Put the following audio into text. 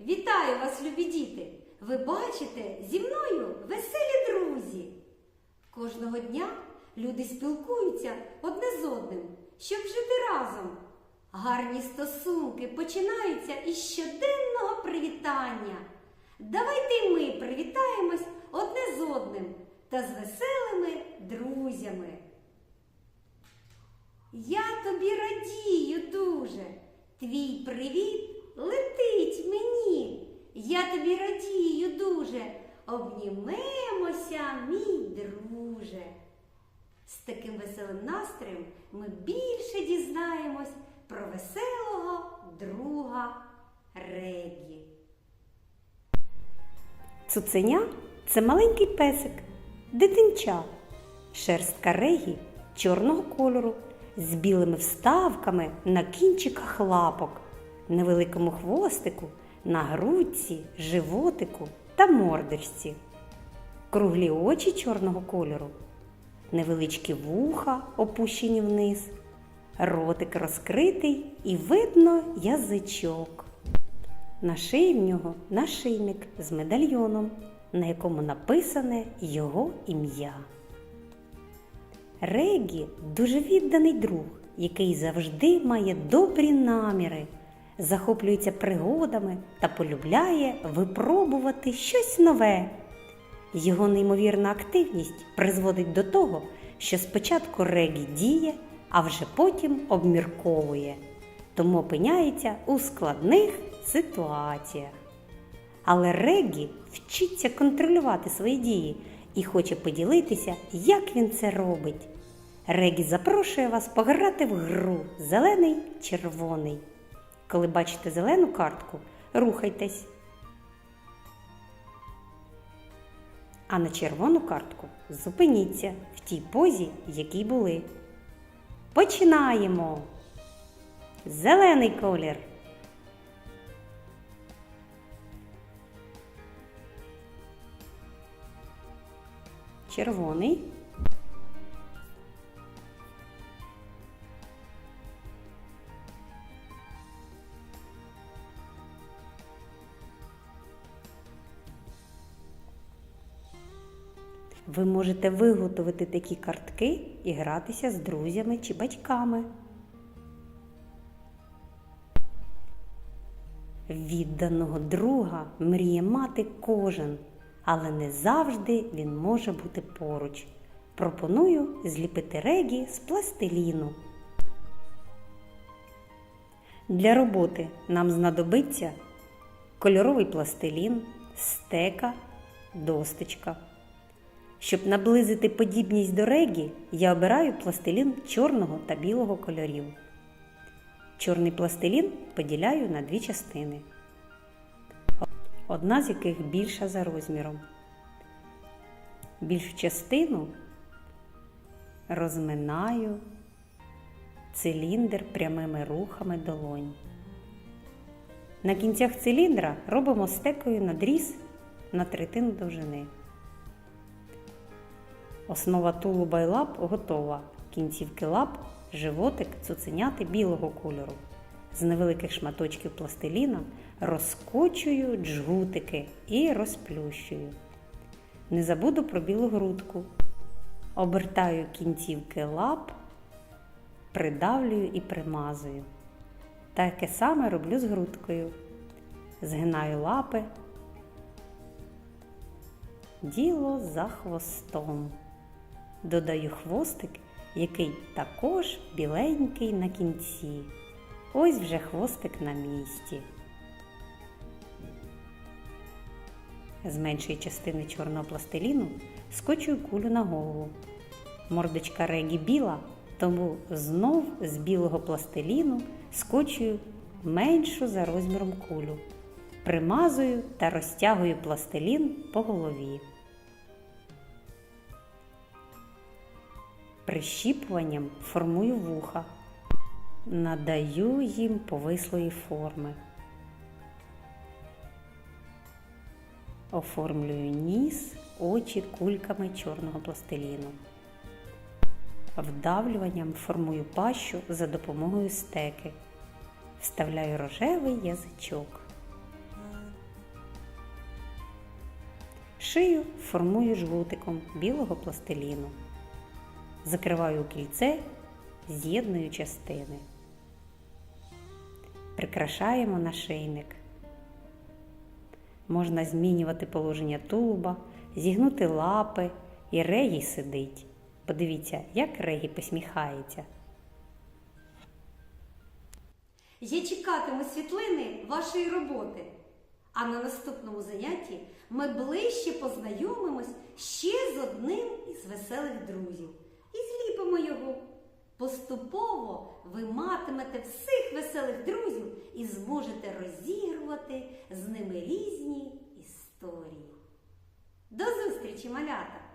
Вітаю вас, любі діти! Ви бачите зі мною веселі друзі. Кожного дня люди спілкуються одне з одним, щоб жити разом. Гарні стосунки починаються із щоденного привітання. Давайте й ми привітаємось одне з одним та з веселими друзями. Я тобі радію дуже. Твій привіт летить мені. Я тобі радію дуже. Обнімемося, мій друже. З таким веселим настроєм ми більше дізнаємось про веселого друга Регі. Цуценя це маленький песик, дитинча, шерстка регі чорного кольору з білими вставками на кінчиках лапок, невеликому хвостику, на грудці, животику та мордочці. Круглі очі чорного кольору, невеличкі вуха опущені вниз, ротик розкритий і видно язичок. На шиї в нього нашийник з медальйоном, на якому написане його ім'я. Регі дуже відданий друг, який завжди має добрі наміри, захоплюється пригодами та полюбляє випробувати щось нове. Його неймовірна активність призводить до того, що спочатку Регі діє, а вже потім обмірковує, тому опиняється у складних ситуаціях. Але Регі вчиться контролювати свої дії і хоче поділитися, як він це робить. Регі запрошує вас пограти в гру зелений червоний. Коли бачите зелену картку, рухайтесь. А на червону картку зупиніться в тій позі, в якій були. Починаємо. Зелений колір. Червоний. Ви можете виготовити такі картки і гратися з друзями чи батьками. Відданого друга мріє мати кожен, але не завжди він може бути поруч. Пропоную зліпити регі з пластиліну. Для роботи нам знадобиться кольоровий пластилін, стека, досточка. Щоб наблизити подібність до регі, я обираю пластилін чорного та білого кольорів. Чорний пластилін поділяю на дві частини, одна з яких більша за розміром. Більшу частину розминаю циліндр прямими рухами долонь. На кінцях циліндра робимо стекою надріз на третину довжини. Основа тулуба й лап готова. Кінцівки лап, животик, цуценяти білого кольору. З невеликих шматочків пластиліна розкочую джгутики і розплющую. Не забуду про білу грудку. Обертаю кінцівки лап, придавлюю і примазую. Таке саме роблю з грудкою. Згинаю лапи. Діло за хвостом. Додаю хвостик, який також біленький на кінці. Ось вже хвостик на місці. З меншої частини чорного пластиліну скочую кулю на голову. Мордочка регі біла, тому знов з білого пластиліну скочую меншу за розміром кулю. Примазую та розтягую пластилін по голові. Прищіпуванням формую вуха, надаю їм повислої форми. Оформлюю ніс, очі кульками чорного пластиліну. Вдавлюванням формую пащу за допомогою стеки. Вставляю рожевий язичок. шию формую жгутиком білого пластиліну. Закриваю кільце, з'єдную частини. Прикрашаємо нашийник. Можна змінювати положення тулуба, зігнути лапи, і регій сидить. Подивіться, як регій посміхається. Я чекатиму світлини вашої роботи. А на наступному занятті ми ближче познайомимось ще з одним із веселих друзів і зліпимо його. Поступово ви матимете всіх веселих друзів і зможете розігрувати з ними різні історії. До зустрічі, малята!